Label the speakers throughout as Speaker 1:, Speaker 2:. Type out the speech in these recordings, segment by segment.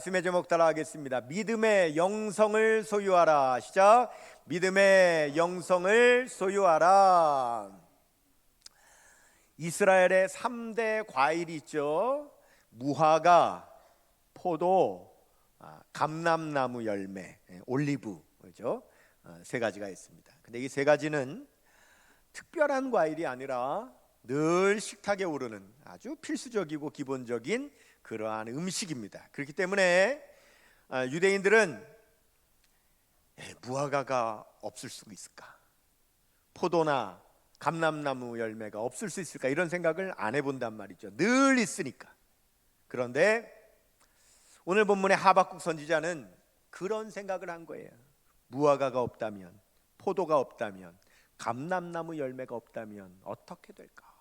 Speaker 1: 말씀의 제목 따라하겠습니다. 믿음의 영성을 소유하라. 시작. 믿음의 영성을 소유하라. 이스라엘의 3대 과일이 있죠. 무화과, 포도, 아, 감람나무 열매, 예, 올리브? 어, 세 가지가 있습니다. 근데 이 세 가지는 특별한 과일이 아니라 늘 식탁에 오르는 아주 필수적이고 기본적인 그러한 음식입니다. 그렇기 때문에 아, 유대인들은 에, 무화과가 없을 수 있을까? 포도나 감람나무 열매가 없을 수 있을까? 이런 생각을 안 해본단 말이죠. 늘 있으니까. 그런데 오늘 본문의 하박국 선지자는 그런 생각을 한 거예요. 무화과가 없다면, 포도가 없다면, 감람나무 열매가 없다면 어떻게 될까?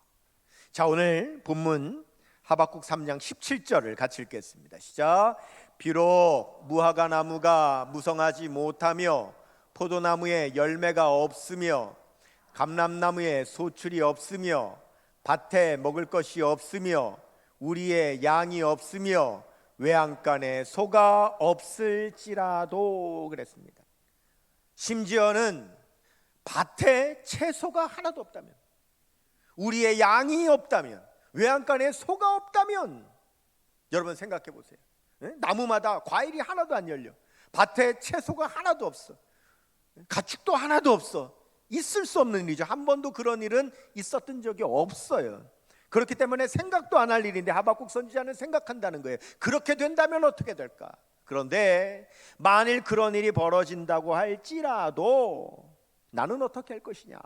Speaker 1: 자, 오늘 본문 하박국 3장 17절을 같이 읽겠습니다. 시작. 비록 무화과 나무가 무성하지 못하며 포도나무에 열매가 없으며 감람나무에 소출이 없으며 밭에 먹을 것이 없으며 우리의 양이 없으며 외양간에 소가 없을지라도 그랬습니다. 심지어는 밭에 채소가 하나도 없다면 우리의 양이 없다면 외양간에 소가 없다면 여러분 생각해 보세요. 예? 나무마다 과일이 하나도 안 열려. 밭에 채소가 하나도 없어. 가축도 하나도 없어. 있을 수 없는 일이죠. 한 번도 그런 일은 있었던 적이 없어요. 그렇기 때문에 생각도 안 할 일인데 하박국 선지자는 생각한다는 거예요. 그렇게 된다면 어떻게 될까? 그런데 만일 그런 일이 벌어진다고 할지라도 나는 어떻게 할 것이냐?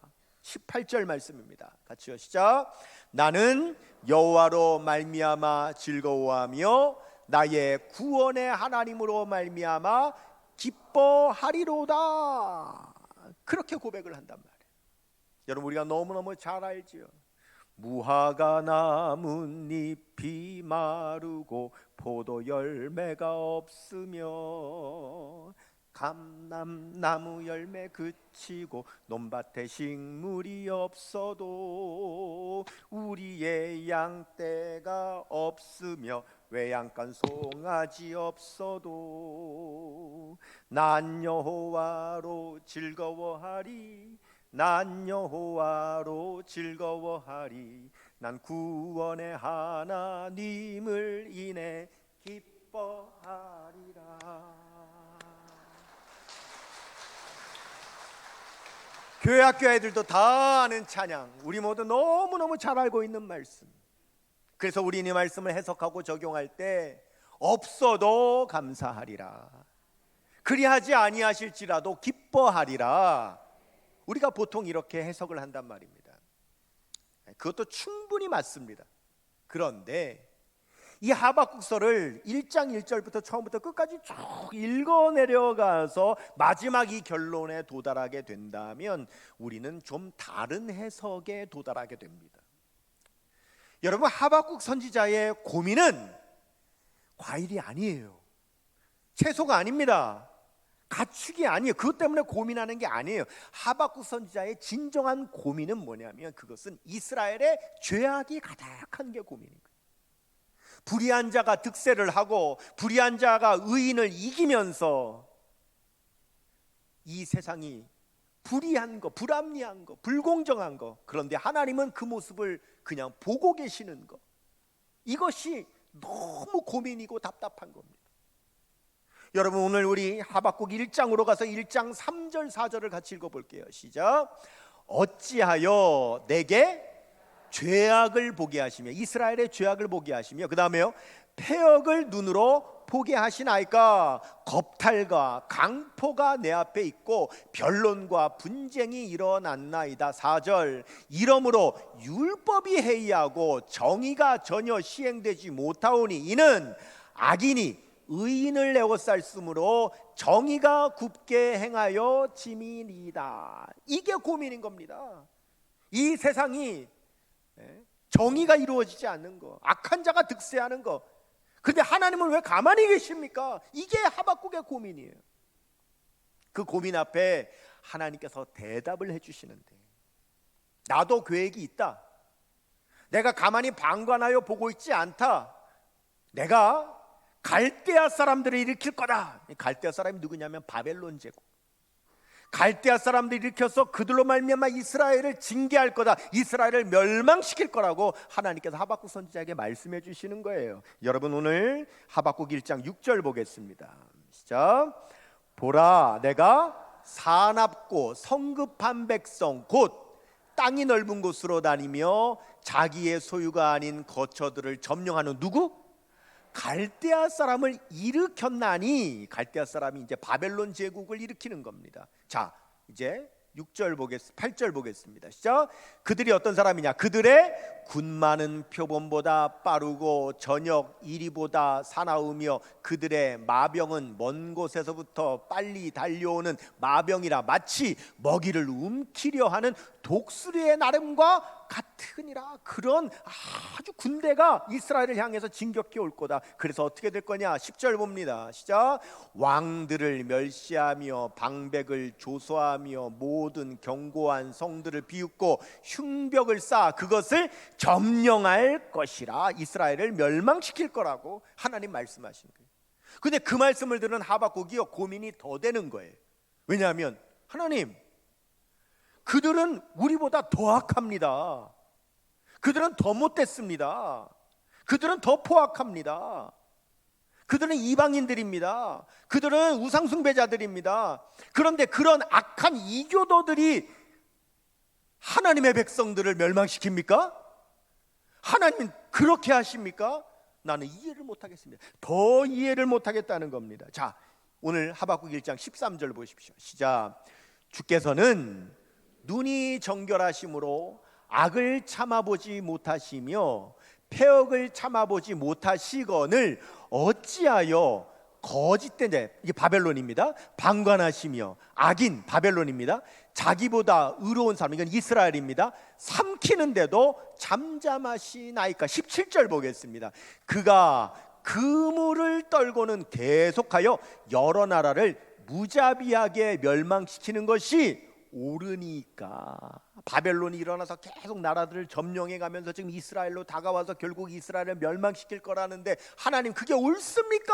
Speaker 1: 18절 말씀입니다. 같이요. 시작. 나는 여호와로 말미암아 즐거워하며 나의 구원의 하나님으로 말미암아 기뻐하리로다. 그렇게 고백을 한단 말이에요. 여러분 우리가 너무너무 잘 알지요. 무화과 나뭇잎이 마르고 포도 열매가 없으며 감람나무 열매 그치고 논밭에 식물이 없어도 우리의 양떼가 없으며 외양간 송아지 없어도 난 여호와로 즐거워하리 난 여호와로 즐거워하리. 난 구원의 하나님을 인해 기뻐하리라 교회 학교 애들도 다 아는 찬양. 우리 모두 너무너무 잘 알고 있는 말씀. 그래서 우리는 이 말씀을 해석하고 적용할 때 없어도 감사하리라. 그리하지 아니하실지라도 기뻐하리라. 우리가 보통 이렇게 해석을 한단 말입니다. 그것도 충분히 맞습니다. 그런데 이 하박국서를 1장 1절부터 처음부터 끝까지 쭉 읽어 내려가서 마지막 이 결론에 도달하게 된다면 우리는 좀 다른 해석에 도달하게 됩니다. 여러분 하박국 선지자의 고민은 과일이 아니에요. 채소가 아닙니다. 가축이 아니에요. 그것 때문에 고민하는 게 아니에요. 하박국 선지자의 진정한 고민은 뭐냐면 그것은 이스라엘의 죄악이 가득한 게 고민인 거예요. 불의한 자가 득세를 하고 불의한 자가 의인을 이기면서 이 세상이 불의한 거, 불합리한 거, 불공정한 거. 그런데 하나님은 그 모습을 그냥 보고 계시는 거. 이것이 너무 고민이고 답답한 겁니다. 여러분 오늘 우리 하박국 1장으로 가서 1장 3절 4절을 같이 읽어 볼게요. 시작. 어찌하여 내게 죄악을 보게 하시며 이스라엘의 죄악을 보게 하시며 그 다음에요. 폐역을 눈으로 보게 하시나이까 겁탈과 강포가 내 앞에 있고 변론과 분쟁이 일어났나이다. 4절. 이러므로 율법이 해이하고 정의가 전혀 시행되지 못하오니 이는 악인이 의인을 내어쌀쓰므로 정의가 굽게 행하여 지민이다. 이게 고민인 겁니다. 이 세상이 정의가 이루어지지 않는 거 악한 자가 득세하는 거 근데 하나님은 왜 가만히 계십니까? 이게 하박국의 고민이에요. 그 고민 앞에 하나님께서 대답을 해주시는데 나도 계획이 있다. 내가 가만히 방관하여 보고 있지 않다. 내가 갈대아 사람들을 일으킬 거다. 갈대아 사람이 누구냐면 바벨론 제국. 갈대아 사람들이 일으켜서 그들로 말미암아 이스라엘을 징계할 거다. 이스라엘을 멸망시킬 거라고 하나님께서 하박국 선지자에게 말씀해 주시는 거예요. 여러분 오늘 하박국 1장 6절 보겠습니다. 시작. 보라 내가 사납고 성급한 백성 곧 땅이 넓은 곳으로 다니며 자기의 소유가 아닌 거처들을 점령하는 누구? 갈대아 사람을 일으켰나니 갈대아 사람이 이제 바벨론 제국을 일으키는 겁니다. 자, 이제 6절 보겠 8절 보겠습니다. 시작. 그들이 어떤 사람이냐? 그들의 군 많은 표범보다 빠르고 저녁 이리보다 사나우며 그들의 마병은 먼 곳에서부터 빨리 달려오는 마병이라 마치 먹이를 움키려 하는 독수리의 나름과 같으니라 그런 아주 군대가 이스라엘을 향해서 진격해 올 거다. 그래서 어떻게 될 거냐? 10절 봅니다. 시작. 왕들을 멸시하며 방백을 조소하며 모든 견고한 성들을 비웃고 흉벽을 쌓아 그것을 점령할 것이라 이스라엘을 멸망시킬 거라고 하나님 말씀하신 거예요. 근데 그 말씀을 들은 하박국이요 고민이 더 되는 거예요. 왜냐하면 하나님 그들은 우리보다 더 악합니다. 그들은 더 못됐습니다. 그들은 더 포악합니다. 그들은 이방인들입니다. 그들은 우상숭배자들입니다. 그런데 그런 악한 이교도들이 하나님의 백성들을 멸망시킵니까? 하나님 그렇게 하십니까? 나는 이해를 못하겠습니다. 더 이해를 못하겠다는 겁니다. 자, 오늘 하박국 1장 13절 보십시오. 시작. 주께서는 눈이 정결하심으로 악을 참아보지 못하시며 폐역을 참아보지 못하시거늘 어찌하여 거짓된 자 이게 바벨론입니다. 방관하시며 악인 바벨론입니다. 자기보다 의로운 사람 이건 이스라엘입니다. 삼키는데도 잠잠하시나이까 17절 보겠습니다. 그가 그물을 떨고는 계속하여 여러 나라를 무자비하게 멸망시키는 것이 오르니까 바벨론이 일어나서 계속 나라들을 점령해 가면서 지금 이스라엘로 다가와서 결국 이스라엘을 멸망시킬 거라는데 하나님 그게 옳습니까?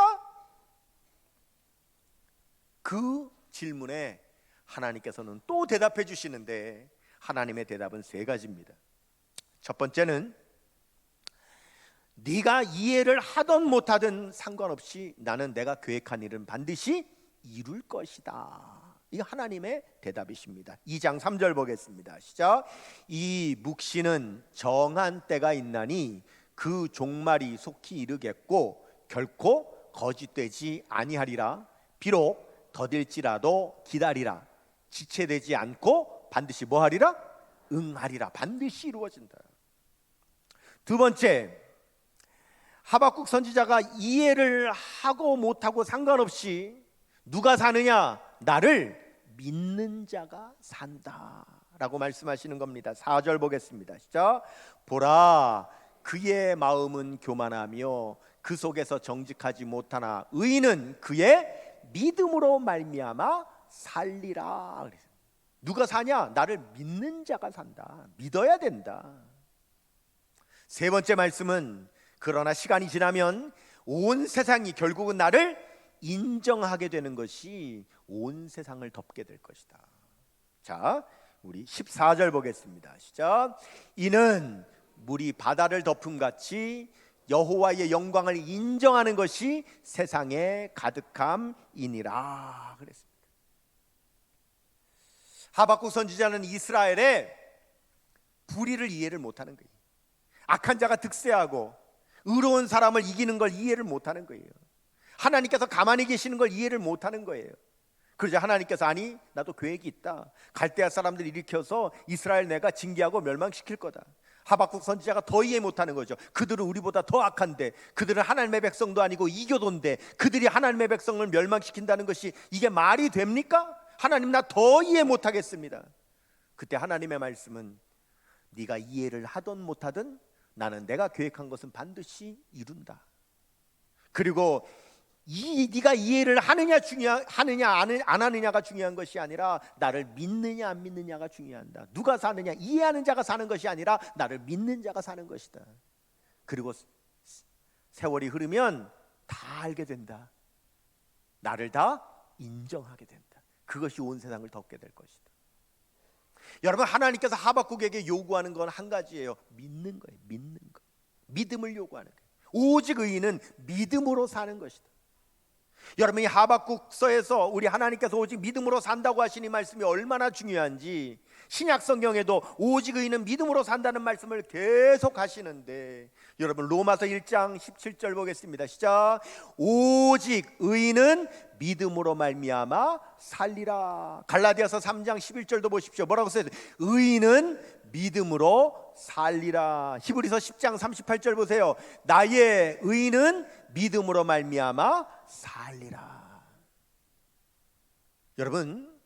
Speaker 1: 그 질문에 하나님께서는 또 대답해 주시는데 하나님의 대답은 세 가지입니다. 첫 번째는 네가 이해를 하던 못하든 상관없이 나는 내가 계획한 일은 반드시 이룰 것이다. 이 하나님의 대답이십니다. 2장 3절 보겠습니다. 시작. 이 묵시는 정한 때가 있나니 그 종말이 속히 이르겠고 결코 거짓되지 아니하리라. 비록 더딜지라도 기다리라. 지체되지 않고 반드시 뭐하리라? 응하리라. 반드시 이루어진다. 두 번째 하박국 선지자가 이해를 하고 못하고 상관없이 누가 사느냐? 나를 믿는 자가 산다 라고 말씀하시는 겁니다. 4절 보겠습니다. 시작. 보라 그의 마음은 교만하며 그 속에서 정직하지 못하나 의인은 그의 믿음으로 말미암아 살리라. 누가 사냐? 나를 믿는 자가 산다. 믿어야 된다. 세 번째 말씀은 그러나 시간이 지나면 온 세상이 결국은 나를 인정하게 되는 것이 온 세상을 덮게 될 것이다. 자, 우리 14절 보겠습니다. 시작. 이는 물이 바다를 덮음 같이 여호와의 영광을 인정하는 것이 세상에 가득함이니라 그랬습니다. 하박국 선지자는 이스라엘의 불의를 이해를 못하는 거예요. 악한 자가 득세하고 의로운 사람을 이기는 걸 이해를 못하는 거예요. 하나님께서 가만히 계시는 걸 이해를 못 하는 거예요. 그러자 하나님께서 아니 나도 계획이 있다. 갈대아 사람들 일으켜서 이스라엘 내가 징계하고 멸망시킬 거다. 하박국 선지자가 더 이해 못하는 거죠. 그들은 우리보다 더 악한데, 그들은 하나님의 백성도 아니고 이교도인데, 그들이 하나님의 백성을 멸망시킨다는 것이 이게 말이 됩니까? 하나님 나 더 이해 못하겠습니다. 그때 하나님의 말씀은 네가 이해를 하든 못하든 나는 내가 계획한 것은 반드시 이룬다. 그리고 이 네가 이해를 하느냐 중요 하느냐 안, 안 하느냐가 중요한 것이 아니라 나를 믿느냐 안 믿느냐가 중요한다. 누가 사느냐 이해하는 자가 사는 것이 아니라 나를 믿는 자가 사는 것이다. 그리고 세월이 흐르면 다 알게 된다. 나를 다 인정하게 된다. 그것이 온 세상을 덮게 될 것이다. 여러분 하나님께서 하박국에게 요구하는 건 한 가지예요. 믿는 거예요. 믿는 거. 믿음을 요구하는 거예요. 오직 의인은 믿음으로 사는 것이다. 여러분 이 하박국서에서 우리 하나님께서 오직 믿음으로 산다고 하신 이 말씀이 얼마나 중요한지 신약 성경에도 오직 의인은 믿음으로 산다는 말씀을 계속 하시는데 여러분 로마서 1장 17절 보겠습니다. 시작. 오직 의인은 믿음으로 말미암아 살리라. 갈라디아서 3장 11절도 보십시오. 뭐라고 써요? 의인은 믿음으로 살리라. 히브리서 10장 38절 보세요. 나의 의인은 믿음으로 말미암아 살리라. 여러분,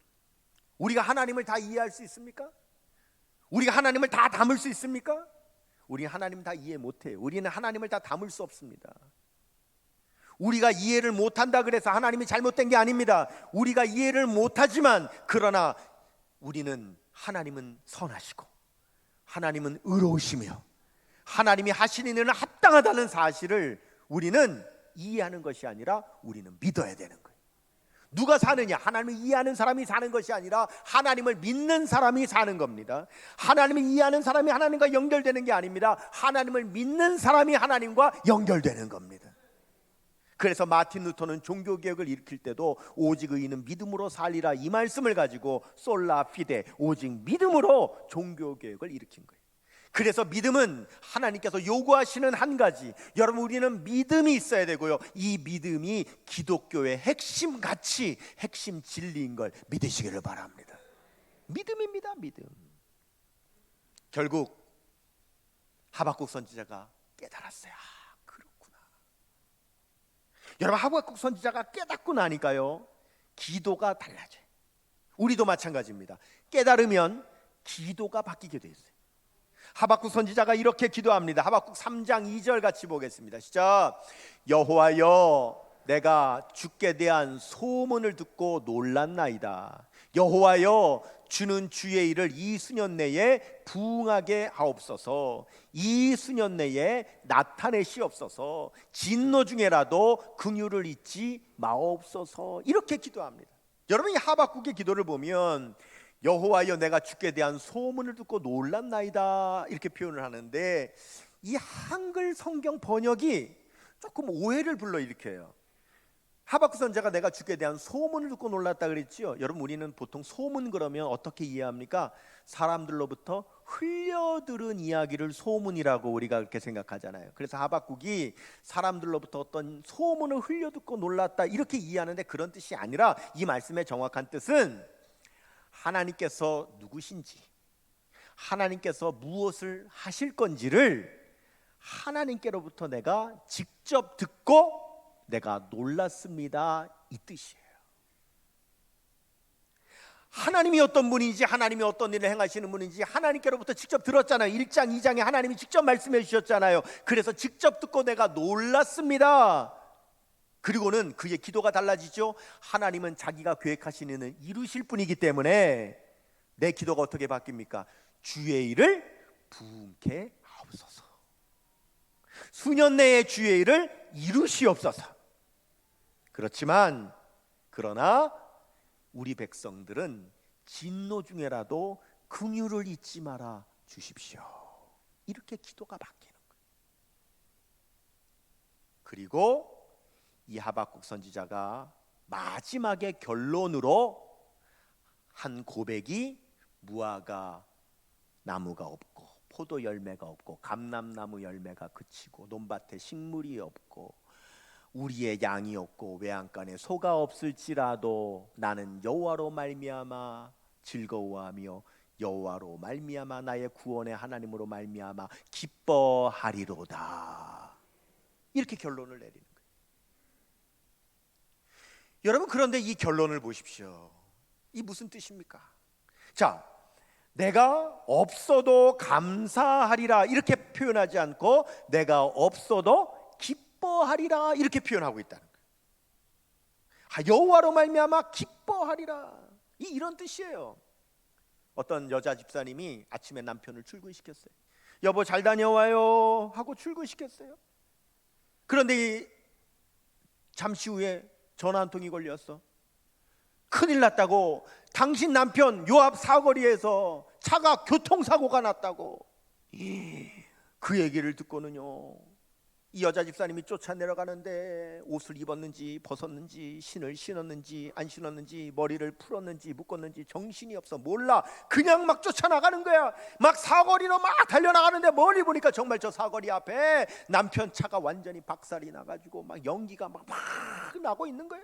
Speaker 1: 우리가 하나님을 다 이해할 수 있습니까? 우리가 하나님을 다 담을 수 있습니까? 우리 하나님 다 이해 못해요. 우리는 하나님을 다 담을 수 없습니다. 우리가 이해를 못한다 그래서 하나님이 잘못된 게 아닙니다. 우리가 이해를 못하지만 그러나 우리는 하나님은 선하시고 하나님은 의로우시며 하나님이 하시는 일은 합당하다는 사실을 우리는 이해하는 것이 아니라 우리는 믿어야 되는 거예요. 누가 사느냐? 하나님을 이해하는 사람이 사는 것이 아니라 하나님을 믿는 사람이 사는 겁니다. 하나님을 이해하는 사람이 하나님과 연결되는 게 아닙니다. 하나님을 믿는 사람이 하나님과 연결되는 겁니다. 그래서 마틴 루터는 종교 개혁을 일으킬 때도 오직 의인은 믿음으로 살리라 이 말씀을 가지고 솔라 피데 오직 믿음으로 종교 개혁을 일으킨 거예요. 그래서 믿음은 하나님께서 요구하시는 한 가지. 여러분 우리는 믿음이 있어야 되고요. 이 믿음이 기독교의 핵심 가치, 핵심 진리인 걸 믿으시기를 바랍니다. 믿음입니다, 믿음. 결국 하박국 선지자가 깨달았어요. 아, 그렇구나. 여러분 하박국 선지자가 깨닫고 나니까요. 기도가 달라져요. 우리도 마찬가지입니다. 깨달으면 기도가 바뀌게 돼 있어요. 하박국 선지자가 이렇게 기도합니다. 하박국 3장 2절 같이 보겠습니다. 시작. 여호와여 내가 주께 대한 소문을 듣고 놀랐나이다. 여호와여 주는 주의 일을 이 수년 내에 부응하게 하옵소서. 이 수년 내에 나타내시옵소서. 진노 중에라도 긍휼을 잊지 마옵소서. 이렇게 기도합니다. 여러분 이 하박국의 기도를 보면 여호와여 내가 주께 대한 소문을 듣고 놀랐나이다 이렇게 표현을 하는데 이 한글 성경 번역이 조금 오해를 불러일으켜요. 하박국 선자가 내가 주께 대한 소문을 듣고 놀랐다 그랬지요. 여러분 우리는 보통 소문 그러면 어떻게 이해합니까? 사람들로부터 흘려들은 이야기를 소문이라고 우리가 그렇게 생각하잖아요. 그래서 하박국이 사람들로부터 어떤 소문을 흘려듣고 놀랐다 이렇게 이해하는데 그런 뜻이 아니라 이 말씀의 정확한 뜻은 하나님께서 누구신지, 하나님께서 무엇을 하실 건지를 하나님께로부터 내가 직접 듣고 내가 놀랐습니다. 이 뜻이에요. 하나님이 어떤 분인지 하나님이 어떤 일을 행하시는 분인지 하나님께로부터 직접 들었잖아요. 1장 2장에 하나님이 직접 말씀해 주셨잖아요. 그래서 직접 듣고 내가 놀랐습니다. 그리고는 그의 기도가 달라지죠. 하나님은 자기가 계획하시는 이루실 분이기 때문에 내 기도가 어떻게 바뀝니까? 주의 일을 부응케 하옵소서. 수년 내에 주의 일을 이루시옵소서. 그렇지만 그러나 우리 백성들은 진노 중에라도 긍휼을 잊지 마라 주십시오. 이렇게 기도가 바뀌는 거예요. 그리고 이 하박국 선지자가 마지막에 결론으로 한 고백이 무화과 나무가 없고 포도 열매가 없고 감람나무 열매가 그치고 논밭에 식물이 없고 우리의 양이 없고 외양간에 소가 없을지라도 나는 여호와로 말미암아 즐거워하며 여호와로 말미암아 나의 구원의 하나님으로 말미암아 기뻐하리로다. 이렇게 결론을 내리는. 여러분 그런데 이 결론을 보십시오. 이 무슨 뜻입니까? 자, 내가 없어도 감사하리라 이렇게 표현하지 않고 내가 없어도 기뻐하리라 이렇게 표현하고 있다는 거예요. 아, 여호와로 말미암아 기뻐하리라 이 이런 뜻이에요. 어떤 여자 집사님이 아침에 남편을 출근시켰어요. 여보 잘 다녀와요 하고 출근시켰어요. 그런데 이 잠시 후에 전화 한 통이 걸렸어. 큰일 났다고. 당신 남편 요 앞 사거리에서 차가 교통사고가 났다고. 그 얘기를 듣고는요. 이 여자 집사님이 쫓아 내려가는데 옷을 입었는지 벗었는지 신을 신었는지 안 신었는지 머리를 풀었는지 묶었는지 정신이 없어 몰라 그냥 막 쫓아 나가는 거야 막 사거리로 막 달려 나가는데 멀리 보니까 정말 저 사거리 앞에 남편 차가 완전히 박살이 나가지고 막 연기가 막 막 나고 있는 거예요.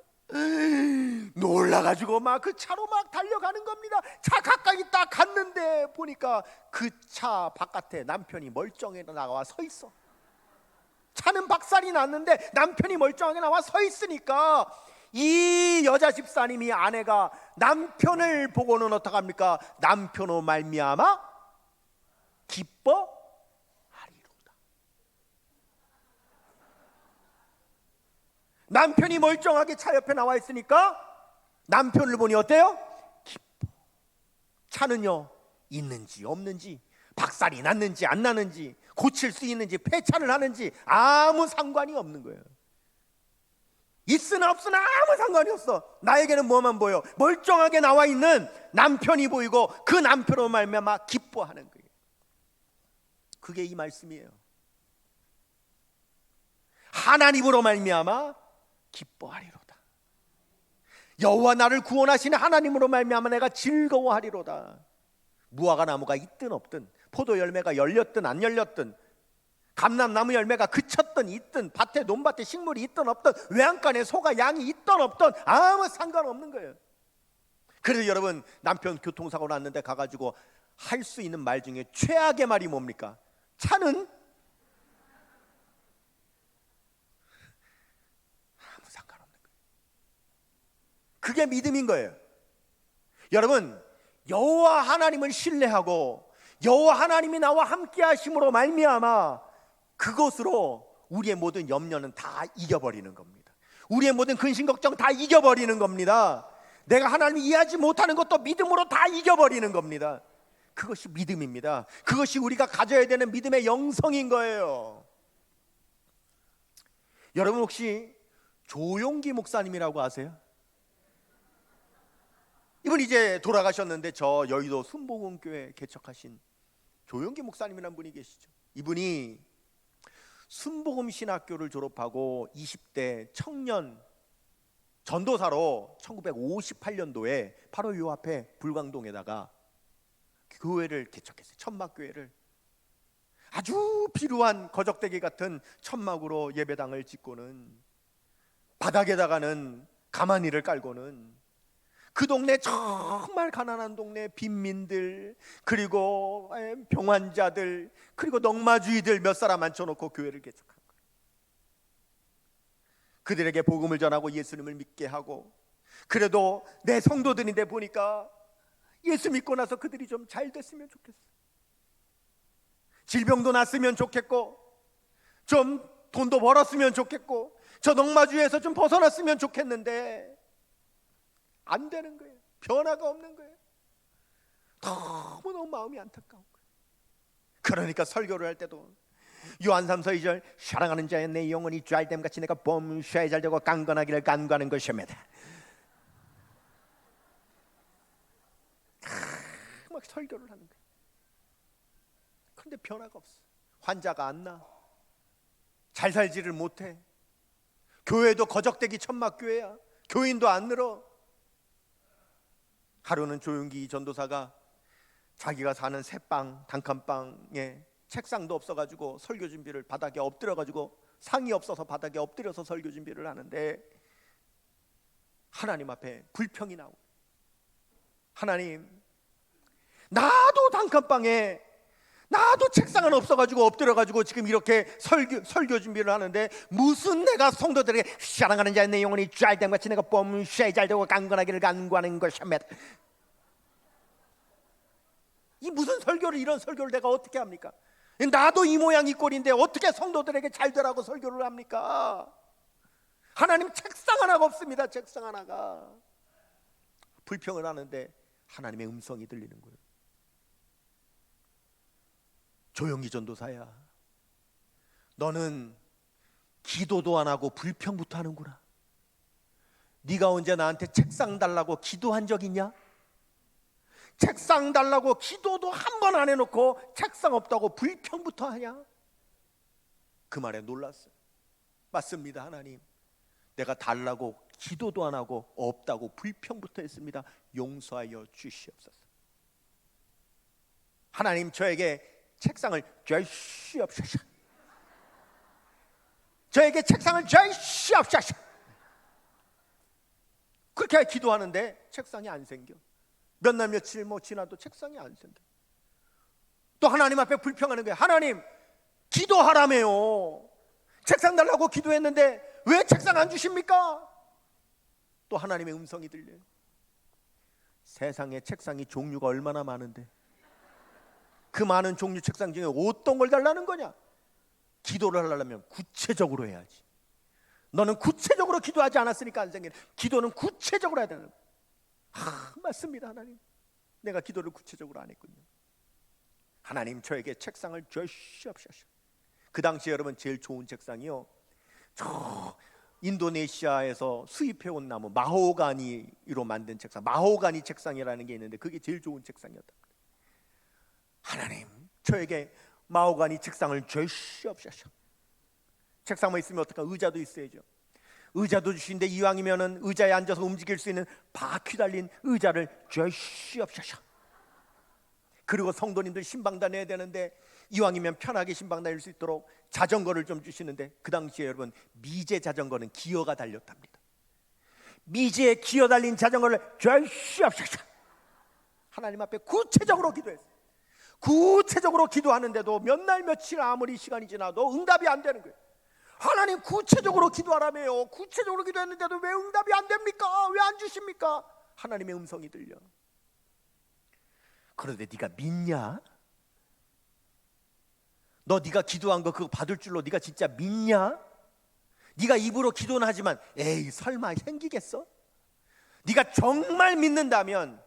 Speaker 1: 놀라가지고 막 그 차로 막 달려가는 겁니다. 차 가까이 딱 갔는데 보니까 그 차 바깥에 남편이 멀쩡히 나와 서 있어. 차는 박살이 났는데 남편이 멀쩡하게 나와 서 있으니까 이 여자 집사님이 아내가 남편을 보고는 어떡합니까? 남편으로 말미암아 기뻐하리로다. 남편이 멀쩡하게 차 옆에 나와 있으니까 남편을 보니 어때요? 기뻐. 차는요 있는지 없는지 박살이 났는지 안 나는지 고칠 수 있는지 폐차를 하는지 아무 상관이 없는 거예요. 있으나 없으나 아무 상관이 없어. 나에게는 뭐만 보여? 멀쩡하게 나와 있는 남편이 보이고 그 남편으로 말미암아 기뻐하는 거예요. 그게 이 말씀이에요. 하나님으로 말미암아 기뻐하리로다. 여호와 나를 구원하시는 하나님으로 말미암아 내가 즐거워하리로다. 무화과 나무가 있든 없든 포도 열매가 열렸든 안 열렸든 감람 나무 열매가 그쳤든 있든 밭에 논밭에 식물이 있든 없든 외양간에 소가 양이 있든 없든 아무 상관없는 거예요. 그래서 여러분 남편 교통사고 났는데 가가지고 할 수 있는 말 중에 최악의 말이 뭡니까? 차는 아무 상관없는 거예요. 그게 믿음인 거예요. 여러분 여호와 하나님을 신뢰하고 여호와 하나님이 나와 함께 하심으로 말미암아 그것으로 우리의 모든 염려는 다 이겨버리는 겁니다. 우리의 모든 근심 걱정 다 이겨버리는 겁니다. 내가 하나님이 이해하지 못하는 것도 믿음으로 다 이겨버리는 겁니다. 그것이 믿음입니다. 그것이 우리가 가져야 되는 믿음의 영성인 거예요. 여러분 혹시 조용기 목사님이라고 아세요? 이분 이제 돌아가셨는데 저 여의도 순복음교회 개척하신 조용기 목사님이라는 분이 계시죠. 이분이 순복음 신학교를 졸업하고 20대 청년 전도사로 1958년도에 바로 요 앞에 불광동에다가 교회를 개척했어요. 천막교회를 아주 비루한 거적대기 같은 천막으로 예배당을 짓고는 바닥에다가는 가마니를 깔고는 그 동네 정말 가난한 동네 빈민들 그리고 병환자들 그리고 넉마주의들 몇 사람 앉혀놓고 교회를 개척한 거예요. 그들에게 복음을 전하고 예수님을 믿게 하고 그래도 내 성도들인데 보니까 예수 믿고 나서 그들이 좀 잘 됐으면 좋겠어. 질병도 났으면 좋겠고 좀 돈도 벌었으면 좋겠고 저 넉마주의에서 좀 벗어났으면 좋겠는데 안 되는 거예요. 변화가 없는 거예요. 너무너무 마음이 안타까운 거예요. 그러니까 설교를 할 때도 요한삼서 2절 사랑하는 자의 내 영혼이 잘됨 같이 내가 범죄에 잘되고 강건하기를 간구하는 것입니다. 막 설교를 하는 거예요. 그런데 변화가 없어. 환자가 안 나. 잘 살지를 못해. 교회도 거적대기 천막 교회야. 교인도 안 늘어. 하루는 조용기 전도사가 자기가 사는 새방 단칸방에 책상도 없어가지고 설교 준비를 바닥에 엎드려가지고 상이 없어서 바닥에 엎드려서 설교 준비를 하는데 하나님 앞에 불평이 나오. 하나님, 나도 단칸방에 나도 책상은 없어가지고 엎드려가지고 지금 이렇게 설교, 설교 준비를 하는데 무슨 내가 성도들에게 사랑하는 자의 내 영혼이 잘됨 같이 내가 범죄 잘되고 강건하기를 간구하는 것이며 이 무슨 설교를 이런 설교를 내가 어떻게 합니까? 나도 이 모양 이 꼴인데 어떻게 성도들에게 잘 되라고 설교를 합니까? 하나님 책상 하나가 없습니다. 책상 하나가 불평을 하는데 하나님의 음성이 들리는 거예요. 조용기 전도사야. 너는 기도도 안 하고 불평부터 하는구나. 네가 언제 나한테 책상 달라고 기도한 적 있냐? 책상 달라고 기도도 한 번 안 해놓고 책상 없다고 불평부터 하냐? 그 말에 놀랐어요. 맞습니다, 하나님. 내가 달라고 기도도 안 하고 없다고 불평부터 했습니다. 용서하여 주시옵소서. 하나님 저에게 책상을 주시옵소서. 저에게 책상을 주시옵소서. 그렇게 기도하는데 책상이 안 생겨. 몇 날 며칠 뭐 지나도 책상이 안 생겨. 또 하나님 앞에 불평하는 거예요. 하나님 기도하라며요. 책상 달라고 기도했는데 왜 책상 안 주십니까? 또 하나님의 음성이 들려요. 세상에 책상이 종류가 얼마나 많은데 그 많은 종류 책상 중에 어떤 걸 달라는 거냐? 기도를 하려면 구체적으로 해야지. 너는 구체적으로 기도하지 않았으니까 안 생기는 기도는 구체적으로 해야 되는 거야. 아, 맞습니다, 하나님. 내가 기도를 구체적으로 안 했군요. 하나님 저에게 책상을 주시옵소서. 그 당시 여러분 제일 좋은 책상이요. 저 인도네시아에서 수입해 온 나무 마호가니로 만든 책상, 마호가니 책상이라는 게 있는데 그게 제일 좋은 책상이었다. 하나님 저에게 마호가니 책상을 주시옵소서. 책상만 있으면 어떨까? 의자도 있어야죠. 의자도 주신데 이왕이면은 의자에 앉아서 움직일 수 있는 바퀴 달린 의자를 주시옵소서. 그리고 성도님들 신방 다녀야 되는데 이왕이면 편하게 신방 다닐 수 있도록 자전거를 좀 주시는데 그 당시에 여러분 미제 자전거는 기어가 달렸답니다. 미제에 기어 달린 자전거를 주시옵소서. 하나님 앞에 구체적으로 기도했어요. 구체적으로 기도하는데도 몇 날 며칠 아무리 시간이 지나도 응답이 안 되는 거예요. 하나님 구체적으로 기도하라며요. 구체적으로 기도했는데도 왜 응답이 안 됩니까? 왜 안 주십니까? 하나님의 음성이 들려. 그런데 네가 믿냐? 너 네가 기도한 거 그거 받을 줄로 네가 진짜 믿냐? 네가 입으로 기도는 하지만 에이 설마 생기겠어? 네가 정말 믿는다면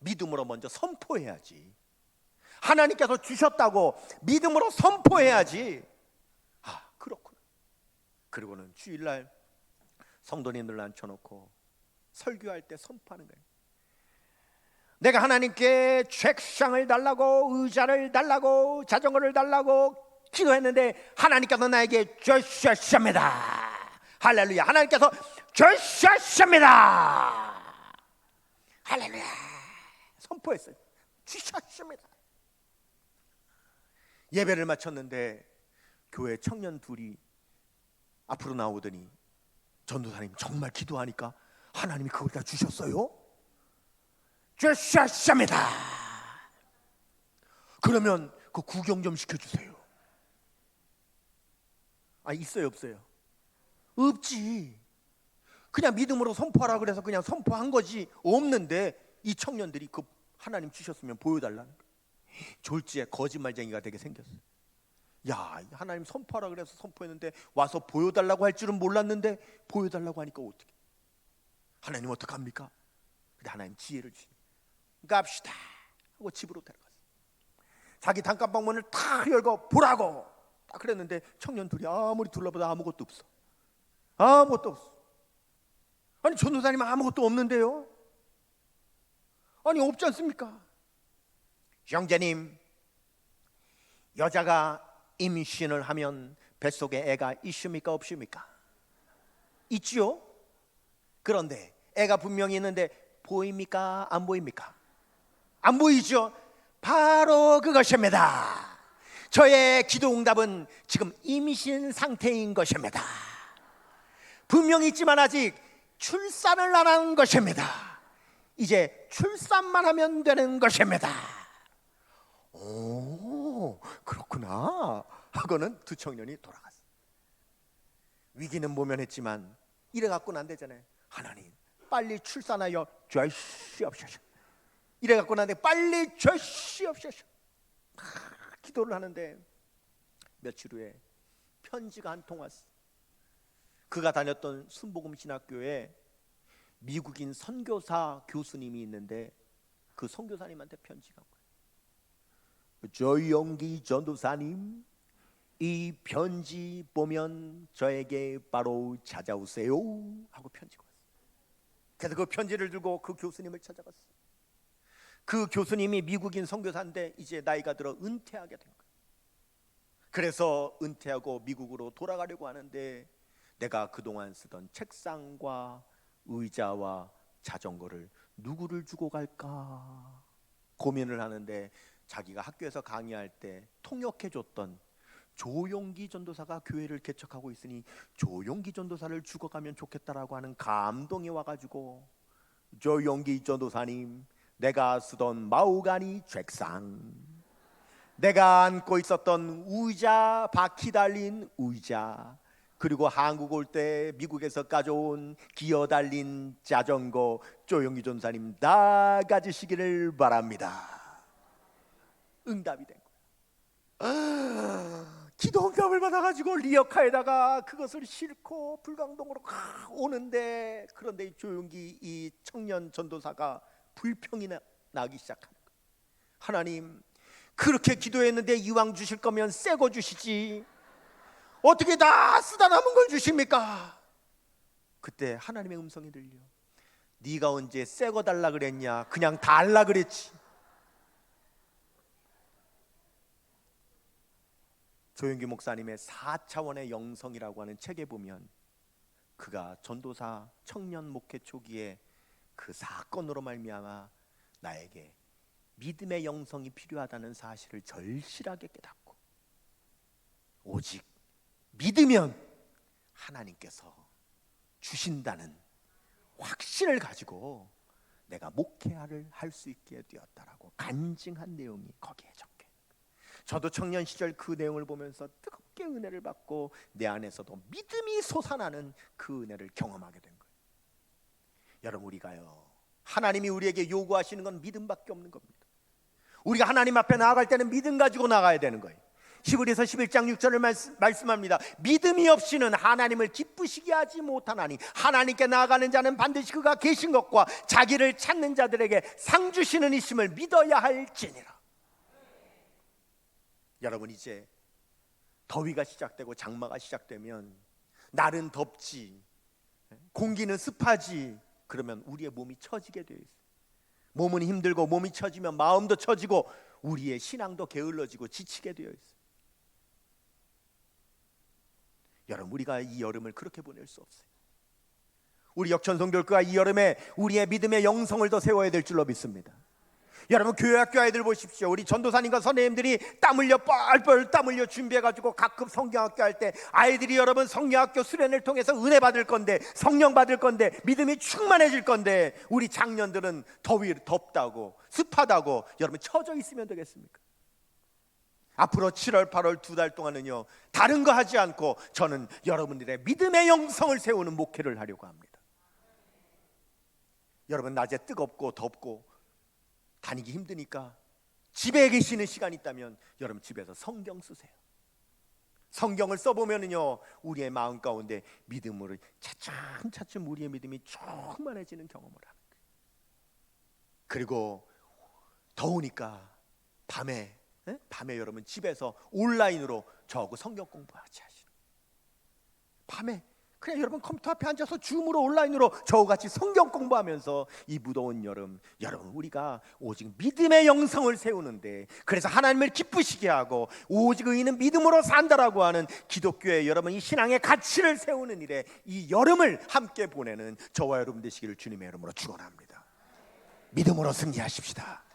Speaker 1: 믿음으로 먼저 선포해야지. 하나님께서 주셨다고 믿음으로 선포해야지. 아 그렇구나. 그리고는 주일날 성도님들 앉혀놓고 설교할 때 선포하는 거예요. 내가 하나님께 책상을 달라고 의자를 달라고 자전거를 달라고 기도했는데 하나님께서 나에게 주셨습니다. 할렐루야. 하나님께서 주셨습니다. 할렐루야. 선포했어요. 주셨습니다. 예배를 마쳤는데 교회 청년 둘이 앞으로 나오더니 전도사님 정말 기도하니까 하나님이 그걸 다 주셨어요? 주셨습니다. 그러면 그 구경 좀 시켜주세요. 아 있어요 없어요? 없지. 그냥 믿음으로 선포하라 그래서 그냥 선포한 거지 없는데 이 청년들이 그 하나님 주셨으면 보여달라는 거예요. 졸지에 거짓말쟁이가 되게 생겼어. 야 하나님 선포하라 그래서 선포했는데 와서 보여달라고 할 줄은 몰랐는데 보여달라고 하니까 어떻게? 하나님 어떡 합니까? 근데 하나님 지혜를 주시. 갑시다 하고 집으로 데려갔어. 자기 단칸방 문을 탁 열고 보라고 딱 그랬는데 청년 둘이 아무리 둘러보다 아무것도 없어. 아무것도 없어. 아니 전도사님 아무것도 없는데요. 아니 없지 않습니까? 형제님 여자가 임신을 하면 뱃속에 애가 있습니까 없습니까? 있지요. 그런데 애가 분명히 있는데 보입니까 안 보입니까? 안 보이죠? 바로 그것입니다. 저의 기도 응답은 지금 임신 상태인 것입니다. 분명히 있지만 아직 출산을 안 한 것입니다. 이제 출산만 하면 되는 것입니다. 오, 그렇구나. 하고는 두 청년이 돌아갔어. 위기는 모면했지만 이래 갖고는 안 되잖아요. 하나님, 빨리 출산하여 주시옵소서. 이래 갖고 나한테 빨리 주시옵소서. 막 기도를 하는데 며칠 후에 편지가 한 통 왔어. 그가 다녔던 순복음 신학교에 미국인 선교사 교수님이 있는데 그 선교사님한테 편지가 온 거예요. 영기 전도사님 이 편지 보면 저에게 바로 찾아오세요 하고 편지가 왔어요. 그래서 그 편지를 들고 그 교수님을 찾아갔어. 그 교수님이 미국인 선교사인데 이제 나이가 들어 은퇴하게 된 거야. 그래서 은퇴하고 미국으로 돌아가려고 하는데 내가 그동안 쓰던 책상과 의자와 자전거를 누구를 주고 갈까 고민을 하는데 자기가 학교에서 강의할 때 통역해 줬던 조용기 전도사가 교회를 개척하고 있으니 조용기 전도사를 죽어가면 좋겠다라고 하는 감동이 와가지고 조용기 전도사님 내가 쓰던 마우가니 책상 내가 안고 있었던 의자 바퀴 달린 의자 그리고 한국 올 때 미국에서 가져온 기어 달린 자전거 조용기 전사님 다 가지시기를 바랍니다. 응답이 된 거야. 아, 기도 응답을 받아가지고 리어카에다가 그것을 싣고 불광동으로 가 오는데 그런데 이 조용기 이 청년 전도사가 불평이 나, 나기 시작하는 거야. 하나님 그렇게 기도했는데 이왕 주실 거면 새 거 주시지. 어떻게 다 쓰다 남은 걸 주십니까? 그때 하나님의 음성이 들려. 네가 언제 새 거 달라 그랬냐? 그냥 달라 그랬지. 조영기 목사님의 4차원의 영성이라고 하는 책에 보면 그가 전도사 청년 목회 초기에 그 사건으로 말미암아 나에게 믿음의 영성이 필요하다는 사실을 절실하게 깨닫고 오직 믿으면 하나님께서 주신다는 확신을 가지고 내가 목회를 할 수 있게 되었다라고 간증한 내용이 거기에 적혀. 저도 청년 시절 그 내용을 보면서 뜨겁게 은혜를 받고 내 안에서도 믿음이 솟아나는 그 은혜를 경험하게 된 거예요. 여러분 우리가요 하나님이 우리에게 요구하시는 건 믿음밖에 없는 겁니다. 우리가 하나님 앞에 나아갈 때는 믿음 가지고 나가야 되는 거예요. 히브리서 11장 6절을 말씀, 말씀합니다. 믿음이 없이는 하나님을 기쁘시게 하지 못하나니 하나님께 나아가는 자는 반드시 그가 계신 것과 자기를 찾는 자들에게 상 주시는 이심을 믿어야 할지니라. 여러분 이제 더위가 시작되고 장마가 시작되면 날은 덥지 공기는 습하지 그러면 우리의 몸이 처지게 되어 있어요. 몸은 힘들고 몸이 처지면 마음도 처지고 우리의 신앙도 게을러지고 지치게 되어 있어요. 여러분 우리가 이 여름을 그렇게 보낼 수 없어요. 우리 역천성교회가 이 여름에 우리의 믿음의 영성을 더 세워야 될 줄로 믿습니다. 여러분 교회 학교 아이들 보십시오. 우리 전도사님과 선생님들이 땀 흘려 뻘뻘 땀 흘려 준비해 가지고 각급 성경학교 할 때 아이들이 여러분 성경학교 수련을 통해서 은혜 받을 건데 성령 받을 건데 믿음이 충만해질 건데 우리 장년들은 더위 덥다고 습하다고 여러분 처져 있으면 되겠습니까? 앞으로 7월, 8월 두 달 동안은요 다른 거 하지 않고 저는 여러분들의 믿음의 영성을 세우는 목회를 하려고 합니다. 여러분 낮에 뜨겁고 덥고 다니기 힘드니까 집에 계시는 시간 있다면 여러분 집에서 성경 쓰세요. 성경을 써보면은요 우리의 마음 가운데 믿음으로 차츰 차츰 우리의 믿음이 충만해지는 경험을 하는. 그리고 더우니까 밤에 예? 밤에 여러분 집에서 온라인으로 저하고 성경 공부하지 하시는 밤에 그냥 여러분 컴퓨터 앞에 앉아서 줌으로 온라인으로 저와 같이 성경 공부하면서 이 무더운 여름 여러분 우리가 오직 믿음의 영성을 세우는데 그래서 하나님을 기쁘시게 하고 오직 의인은 믿음으로 산다라고 하는 기독교의 여러분 이 신앙의 가치를 세우는 일에 이 여름을 함께 보내는 저와 여러분 되시기를 주님의 이름으로 축원합니다. 믿음으로 승리하십시다.